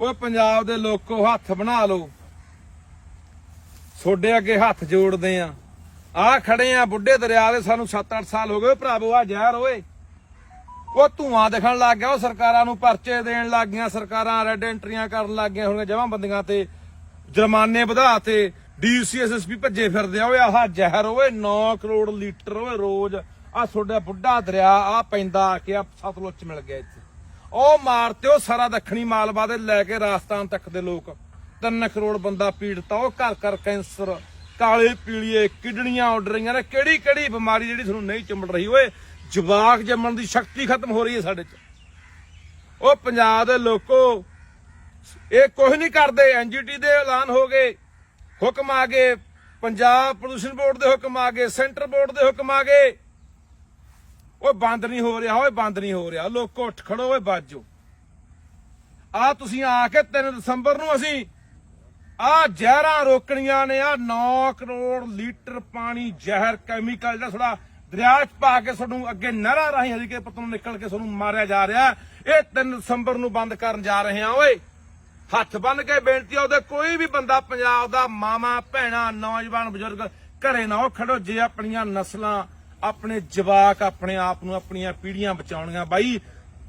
ਓਏ ਪੰਜਾਬ ਦੇ ਲੋਕੋ, ਹੱਥ ਬਣਾ ਲਓ। ਛੋਡੇ ਅੱਗੇ ਹੱਥ ਜੋੜਦੇ ਆ। ਆ ਖੜੇ ਆ ਬੁੱਢੇ ਦਰਿਆ ਦੇ, ਸਾਨੂੰ 7-8 ਸਾਲ ਹੋ ਗਏ। ਭਰਾਵੋ ਆ ਜ਼ਹਿਰ ਓਏ। ਉਹ ਧੂਆਂ ਦਿਖਣ ਲੱਗ ਗਿਆ ਉਹ ਸਰਕਾਰਾਂ ਨੂੰ ਪਰਚੇ ਦੇਣ ਲੱਗ ਗਈਆਂ, ਸਰਕਾਰਾਂ ਰੈੱਡ ਐਂਟਰੀਆਂ ਕਰਨ ਲੱਗ ਗਈਆਂ ਹੁਣ ਜਮਾਂ ਬੰਦੀਆਂ ਤੇ, ਜੁਰਮਾਨੇ ਵਧਾ ਤੇ ਡੀਸੀਐਸਐਸਪੀ ਭੱਜੇ ਫਿਰਦੇ ਆ। ਓਏ ਆਹ ਜ਼ਹਿਰ ਓਏ 9 ਕਰੋੜ ਲੀਟਰ ਓਏ ਰੋਜ਼। ਆ ਤੁਹਾਡਾ ਬੁੱਢਾ ਦਰਿਆ ਆ ਪੈਂਦਾ ਆ ਕੇ ਆ ਸਤਲੁਜ ਮਿਲ ਗਿਆ ਇੱਥੇ। ਉਹ ਮਾਰਤੇ ਉਹ ਸਾਰਾ ਦੱਖਣੀ ਮਾਲਵਾ ਦੇ ਲੈ ਕੇ ਰਾਜਸਥਾਨ ਤੱਕ ਦੇ ਲੋਕ। 3 ਕਰੋੜ ਬੰਦਾ ਪੀੜਤਾ ਉਹ ਘਰ ਘਰ ਕੈਂਸਰ, ਕਾਲੇ ਪੀਲੀਏ, ਕਿਡਨੀਆਂ ਉੱਡ ਰਹੀਆਂ ਨੇ। ਕਿਹੜੀ ਕਿਹੜੀ ਬਿਮਾਰੀ ਜਿਹੜੀ ਤੁਹਾਨੂੰ ਨਹੀਂ ਚਿੰਬੜ ਰਹੀ? ਓਏ, ਜਵਾਕ ਜੰਮਣ ਦੀ ਸ਼ਕਤੀ ਖਤਮ ਹੋ ਰਹੀ ਹੈ ਸਾਡੇ ਚ। ਉਹ ਪੰਜਾਬ ਦੇ ਲੋਕੋ, ਇਹ ਕੁਝ ਨਹੀਂ ਕਰਦੇ ਐਨਜੀਟੀ ਦੇ ਐਲਾਨ ਹੋ ਗਏ, ਹੁਕਮ ਆ ਗਏ, ਪੰਜਾਬ ਪ੍ਰਦੂਸ਼ਣ ਬੋਰਡ ਦੇ ਹੁਕਮ ਆ ਗਏ, ਸੈਂਟਰ ਬੋਰਡ ਦੇ ਹੁਕਮ ਆ ਗਏ। ਓਏ ਬੰਦ ਨਹੀਂ ਹੋ ਰਿਹਾ, ਓਏ ਬੰਦ ਨਹੀਂ ਹੋ ਰਿਹਾ। ਲੋਕੋ ਉੱਠ ਖੜੋ, ਓਏ ਬਾਜੋ। ਆ ਤੁਸੀਂ ਆ ਕੇ 3 ਦਸੰਬਰ ਨੂੰ ਅਸੀਂ ਆ ਜ਼ਹਿਰਾਂ ਰੋਕਣੀਆਂ ਨੇ, ਆ 9 ਕਰੋੜ ਲੀਟਰ ਪਾਣੀ ਜ਼ਹਿਰ ਕੈਮੀਕਲ ਜਿਹੜਾ ਥੋੜਾ ਦਰਿਆ 'ਚ ਪਾ ਕੇ ਤੁਹਾਨੂੰ ਅੱਗੇ ਨਹਿਰਾਂ ਰਾਹੀਂ ਹਰੀਕੇ ਪੱਤੋਂ ਨਿਕਲ ਕੇ ਤੁਹਾਨੂੰ ਮਾਰਿਆ ਜਾ ਰਿਹਾ। ਇਹ 3 ਦਸੰਬਰ ਨੂੰ ਬੰਦ ਕਰਨ ਜਾ ਰਹੇ ਆ ਓਏ। ਹੱਥ ਬੰਨ ਕੇ ਬੇਨਤੀ ਆ, ਉਹਦੇ ਕੋਈ ਵੀ ਬੰਦਾ ਪੰਜਾਬ ਦਾ ਮਾਮਾ ਭੈਣਾ, ਨੌਜਵਾਨ, ਬਜ਼ੁਰਗ ਘਰੇ ਨਾ ਉਹ ਖੜੋ, ਜੇ ਆਪਣੀਆਂ ਨਸਲਾਂ ਆਪਣੇ ਜਵਾਕ ਆਪਣੇ ਆਪ ਨੂੰ ਆਪਣੀਆਂ ਪੀੜ੍ਹੀਆਂ ਬਚਾਉਣੀਆਂ। ਬਾਈ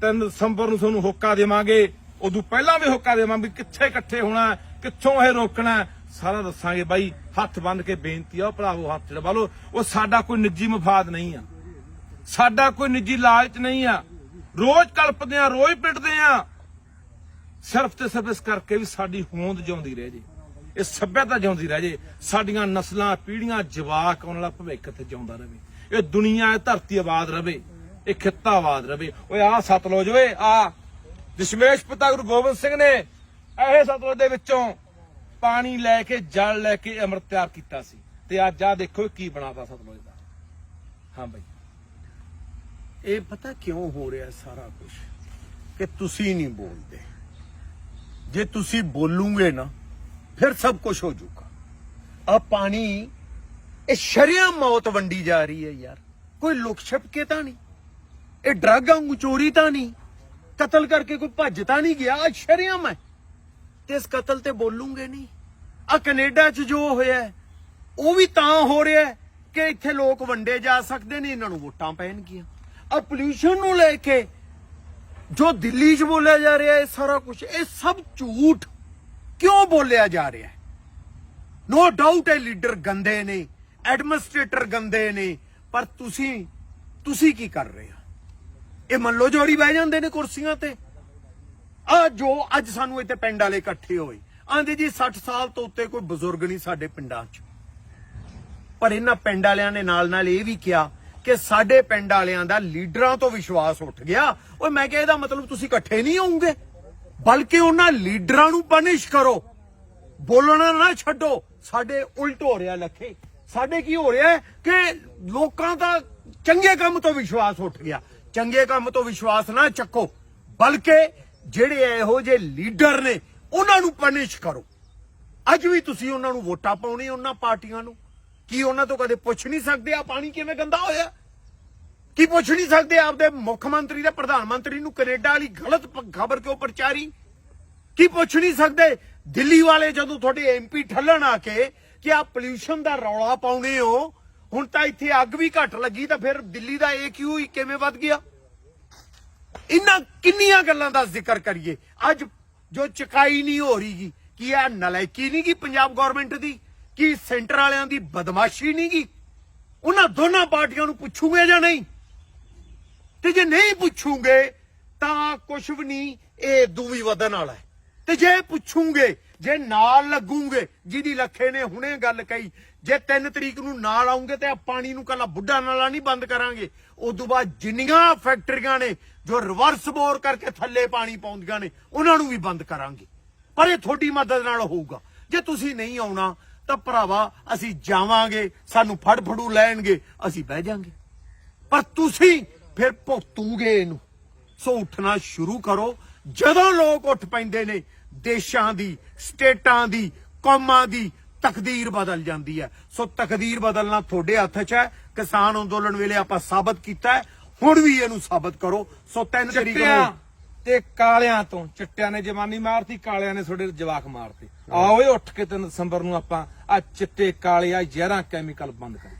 3 ਦਸੰਬਰ ਨੂੰ ਤੁਹਾਨੂੰ ਹੋਕਾ ਦੇਵਾਂਗੇ। ਉਦੋਂ ਪਹਿਲਾਂ ਵੀ ਹੋਕਾ ਦੇਵਾਂਗੇ ਕਿੱਥੇ ਇਕੱਠੇ ਹੋਣਾ ਕਿੱਥੋਂ ਇਹ ਰੋਕਣਾ ਸਾਰਾ ਦੱਸਾਂਗੇ ਬਾਈ, ਹੱਥ ਬੰਨ ਕੇ ਬੇਨਤੀ ਆ, ਉਹ ਭਰਾਵੋ ਹੱਥ ਜਿਹੜਾ ਲਓ। ਉਹ ਸਾਡਾ ਕੋਈ ਨਿੱਜੀ ਮਫਾਦ ਨਹੀਂ ਆ। ਸਾਡਾ ਕੋਈ ਨਿੱਜੀ ਲਾਲਚ ਨਹੀਂ ਆ। ਰੋਜ਼ ਕਲਪਦੇ ਆ, ਰੋਜ਼ ਪਿੱਟਦੇ ਆ। ਸਿਰਫ ਤੇ ਸਿਰਫ ਇਸ ਕਰਕੇ ਵੀ ਸਾਡੀ ਹੋਂਦ ਜਿਉਂਦੀ ਰਹੇ ਜੇ। ਇਹ ਸੱਭਿਅਤਾ ਜਿਉਂਦੀ ਰਹੇ ਜੇ। ਸਾਡੀਆਂ ਨਸਲਾਂ, ਪੀੜ੍ਹੀਆਂ, ਜਵਾਕ ਆਉਣ ਵਾਲਾ ਭਵਿੱਖ ਤੇ ਜਿਉਂਦਾ ਰਹੇ। ਇਹ ਦੁਨੀਆ ਇਹ ਧਰਤੀ ਆਬਾਦ ਰਵੇ, ਇਹ ਖਿੱਤਾ ਆਬਾਦ ਰਵੇ। ਓਏ ਆ ਸਤਲੁਜ, ਓਏ ਆ ਦਸ਼ਮੇਸ਼ ਪਿਤਾ ਗੁਰੂ ਗੋਬਿੰਦ ਸਿੰਘ ਨੇ ਇਹ ਸਤਲੁਜ ਦੇ ਵਿੱਚੋਂ ਪਾਣੀ ਲੈ ਕੇ, ਜਲ ਲੈ ਕੇ ਅੰਮ੍ਰਿਤ ਤਿਆਰ ਕੀਤਾ ਸੀ। ਤੇ ਅੱਜ ਆ ਦੇਖੋ ਕੀ ਬਣਾਤਾ ਸਤਲੁਜ ਦਾ। ਹਾਂ ਬਾਈ। ਇਹ ਪਤਾ ਕਿਉਂ ਹੋ ਰਿਹਾ ਸਾਰਾ ਕੁਝ ਕਿ ਤੁਸੀਂ ਨਹੀਂ ਬੋਲਦੇ। ਜੇ ਤੁਸੀਂ ਬੋਲੂਗੇ ਨਾ, ਫਿਰ ਸਭ ਕੁਝ ਹੋ ਜਾਊਗਾ। ਆ ਪਾਣੀ ਇਹ ਸ਼ਰਿਆ ਮੌਤ ਵੰਡੀ ਜਾ ਰਹੀ ਹੈ ਯਾਰ। ਕੋਈ ਲੁਕ ਛਿਪ ਕੇ ਤਾਂ ਨਹੀਂ। ਇਹ ਡਰੱਗ ਵਾਂਗੂ ਚੋਰੀ ਤਾਂ ਨਹੀਂ। ਕਤਲ ਕਰਕੇ ਕੋਈ ਭੱਜ ਤਾਂ ਨਹੀਂ ਗਿਆ। ਆ ਸ਼ਰਿਆਮ ਹੈ ਤੇ ਇਸ ਕਤਲ ਤੇ ਬੋਲੂਗੇ ਨਹੀਂ। ਆ ਕੈਨੇਡਾ 'ਚ ਜੋ ਹੋਇਆ ਉਹ ਵੀ ਤਾਂ ਹੋ ਰਿਹਾ ਕਿ ਇੱਥੇ ਲੋਕ ਵੰਡੇ ਜਾ ਸਕਦੇ ਨੇ, ਇਹਨਾਂ ਨੂੰ ਵੋਟਾਂ ਪੈਣਗੀਆਂ। ਆ ਪੋਲਿਊਸ਼ਨ ਨੂੰ ਲੈ ਕੇ ਜੋ ਦਿੱਲੀ 'ਚ ਬੋਲਿਆ ਜਾ ਰਿਹਾ ਇਹ ਸਾਰਾ ਕੁਝ ਇਹ ਸਭ ਝੂਠ ਕਿਉਂ ਬੋਲਿਆ ਜਾ ਰਿਹਾ ਨੋ ਡਾਊਟ ਇਹ ਲੀਡਰ ਗੰਦੇ ਨੇ। ਐਡਮਿਨਿਸਟ੍ਰੇਟਰ ਗੰਦੇ ਨੇ, ਪਰ ਤੁਸੀਂ ਤੁਸੀਂ ਕੀ ਕਰ ਰਹੇ ਹੋ? ਇਹ ਮੱਲੋ ਜੋੜੀ ਬਹਿ ਜਾਂਦੇ ਨੇ ਕੁਰਸੀਆਂ ਤੇ। ਆ ਜੋ ਅੱਜ ਸਾਨੂੰ ਇੱਥੇ ਪਿੰਡ ਵਾਲੇ ਇਕੱਠੇ ਹੋਏ। ਆਂਦੇ ਜੀ 60 ਸਾਲ ਤੋਂ ਉੱਤੇ ਕੋਈ ਬਜ਼ੁਰਗ ਨਹੀਂ ਸਾਡੇ ਪਿੰਡਾਂ 'ਚ। ਪਰ ਇਹਨਾਂ ਪਿੰਡ ਵਾਲਿਆਂ ਨੇ ਨਾਲ ਨਾਲ ਇਹ ਵੀ ਕਿਹਾ ਕਿ ਸਾਡੇ ਪਿੰਡ ਵਾਲਿਆਂ ਦਾ ਲੀਡਰਾਂ ਤੋਂ ਵਿਸ਼ਵਾਸ ਉੱਠ ਗਿਆ। ਓਏ ਮੈਂ ਕਿਹਾ ਇਹਦਾ ਮਤਲਬ ਤੁਸੀਂ ਇਕੱਠੇ ਨਹੀਂ ਹੋਵੋਗੇ? ਬਲਕਿ ਉਹਨਾਂ ਲੀਡਰਾਂ ਨੂੰ ਪਨਿਸ਼ ਕਰੋ। ਬੋਲਣਾ ਨਾ ਛੱਡੋ। ਸਾਡੇ ਉਲਟ ਹੋ ਰਿਹਾ ਲੱਖੇ। ਸਾਡੇ ਕੀ ਹੋ ਰਿਹਾ ਕਿ ਲੋਕਾਂ ਦਾ ਚੰਗੇ ਕੰਮ ਤੋਂ ਵਿਸ਼ਵਾਸ ਉੱਠ ਗਿਆ। ਚੰਗੇ ਕੰਮ ਤੋਂ ਵਿਸ਼ਵਾਸ ਨਾ ਚੱਕੋ, ਬਲਕਿ ਜਿਹੜੇ ਇਹੋ ਜਿਹੇ ਲੀਡਰ ਨੇ, ਉਹਨਾਂ ਨੂੰ ਪਨਿਸ਼ ਕਰੋ। ਅੱਜ ਵੀ ਤੁਸੀਂ ਉਹਨਾਂ ਨੂੰ ਵੋਟਾਂ ਪਾਉਣੀ ਉਹਨਾਂ ਪਾਰਟੀਆਂ ਨੂੰ। ਕੀ ਉਹਨਾਂ ਤੋਂ ਕਦੇ ਪੁੱਛ ਨਹੀਂ ਸਕਦੇ ਆ ਪਾਣੀ ਕਿਵੇਂ ਗੰਦਾ ਹੋਇਆ? ਕੀ ਪੁੱਛ ਨਹੀਂ ਸਕਦੇ ਆਪਦੇ ਮੁੱਖ ਮੰਤਰੀ ਦੇ ਪ੍ਰਧਾਨ ਮੰਤਰੀ ਨੂੰ ਕੈਨੇਡਾ ਵਾਲੀ ਗਲਤ ਖਬਰ ਕਿਉਂ ਪ੍ਰਚਾਰੀ? ਕੀ ਪੁੱਛ ਨਹੀਂ ਸਕਦੇ? ਦਿੱਲੀ ਵਾਲੇ ਜਦੋਂ ਤੁਹਾਡੇ ਐਮਪੀ ਠੱਲਣ ਆ ਕੇ ਕਿ ਆ ਪੋਲਿਊਸ਼ਨ ਦਾ ਰੌਲਾ ਪਾਉਨੇ ਹੋ? ਹੁਣ ਤਾਂ ਇੱਥੇ ਅੱਗ ਵੀ ਘੱਟ ਲੱਗੀ, ਤਾਂ ਫਿਰ ਦਿੱਲੀ ਦਾ ਏਕਿਊ ਕਿਵੇਂ ਵੱਧ ਗਿਆ? ਇਹਨਾਂ ਕਿੰਨੀਆਂ ਗੱਲਾਂ ਦਾ ਜ਼ਿਕਰ ਕਰੀਏ? ਅੱਜ ਜੋ ਚਕਾਈ ਨਹੀਂ ਹੋ ਰਹੀਗੀ, ਕੀ ਇਹ ਨਲਾਇਕੀ ਨਹੀਂ ਗੀ ਪੰਜਾਬ ਗਵਰਨਮੈਂਟ ਦੀ? ਕੀ ਸੈਂਟਰ ਵਾਲਿਆਂ ਦੀ ਬਦਮਾਸ਼ੀ ਨਹੀਂ ਗੀ? ਉਹਨਾਂ ਦੋਨਾਂ ਪਾਰਟੀਆਂ ਨੂੰ ਪੁੱਛੂਗੇ ਜਾਂ ਨਹੀਂ? ਤੇ ਜੇ ਨਹੀਂ ਪੁੱਛੂਗੇ, ਤਾਂ ਕੁਝ ਵੀ ਨਹੀਂ, ਇਹ ਦੂਵੀ ਵਧਣ ਵਾਲਾ ਹੈ। ਤੇ ਜੇ ਪੁੱਛੂਗੇ ਜੇ ਨਾਲ ਲੱਗੂਗੇ, ਜਿਹਦੀ ਲੱਖੇ ਨੇ ਹੁਣੇ ਗੱਲ ਕਹੀ, ਜੇ 3 ਤਰੀਕ ਨੂੰ ਨਾਲ ਆਉਂਗੇ ਤੇ ਆ ਪਾਣੀ ਨੂੰ ਕੱਲਾ ਬੁੱਢਾ ਨਾਲਾ ਨਹੀਂ ਬੰਦ ਕਰਾਂਗੇ। ਉਸ ਤੋਂ ਬਾਅਦ ਜਿੰਨੀਆਂ ਫੈਕਟਰੀਆਂ ਨੇ ਜੋ ਰਿਵਰਸ ਬੋਰ ਕਰਕੇ ਥੱਲੇ ਪਾਣੀ ਪਾਉਂਦੀਆਂ ਨੇ, ਉਹਨਾਂ ਨੂੰ ਵੀ ਬੰਦ ਕਰਾਂਗੇ। ਪਰ ਇਹ ਤੁਹਾਡੀ ਮਦਦ ਨਾਲ ਹੋਊਗਾ। ਜੇ ਤੁਸੀਂ ਨਹੀਂ ਆਉਣਾ, ਤਾਂ ਭਰਾਵਾ, ਅਸੀਂ ਜਾਵਾਂਗੇ, ਸਾਨੂੰ ਫੜ ਫੜੂ ਲੈਣਗੇ, ਅਸੀਂ ਬਹਿ ਜਾਾਂਗੇ। ਪਰ ਤੁਸੀਂ ਫਿਰ ਭੁਗਤੂਗੇ ਇਹਨੂੰ। ਸੋ ਉੱਠਣਾ ਸ਼ੁਰੂ ਕਰੋ। ਜਦੋਂ ਲੋਕ ਉੱਠ ਪੈਂਦੇ ਨੇ ਦੇਸ਼ਾਂ ਦੀ ਸਟੇਟਾਂ ਦੀ ਕੌਮਾਂ ਦੀ ਤਕਦੀਰ ਬਦਲ ਜਾਂਦੀ ਹੈ। ਸੋ ਤਕਦੀਰ ਬਦਲਣਾ ਤੁਹਾਡੇ ਹੱਥ 'ਚ ਹੈ। ਕਿਸਾਨ ਅੰਦੋਲਨ ਵੇਲੇ ਆਪਾਂ ਸਾਬਤ ਕੀਤਾ ਹੈ। ਹੁਣ ਵੀ ਇਹਨੂੰ ਸਾਬਤ ਕਰੋ। ਸੋ 3 ਤਰੀਕ ਨੂੰ ਤੇ ਕਾਲਿਆਂ ਤੋਂ ਚਿੱਟਿਆਂ ਨੇ ਜਵਾਨੀ ਮਾਰਤੀ ਕਾਲਿਆਂ ਨੇ ਤੁਹਾਡੇ ਜਵਾਕ ਮਾਰਤੇ। ਆਓ ਏ ਉੱਠ ਕੇ 3 ਦਸੰਬਰ ਨੂੰ ਆਪਾਂ ਆ ਚਿੱਟੇ ਕਾਲੇ ਆ ਜ਼ਹਿਰਾਂ ਕੈਮੀਕਲ ਬੰਦ ਕਰੀਏ।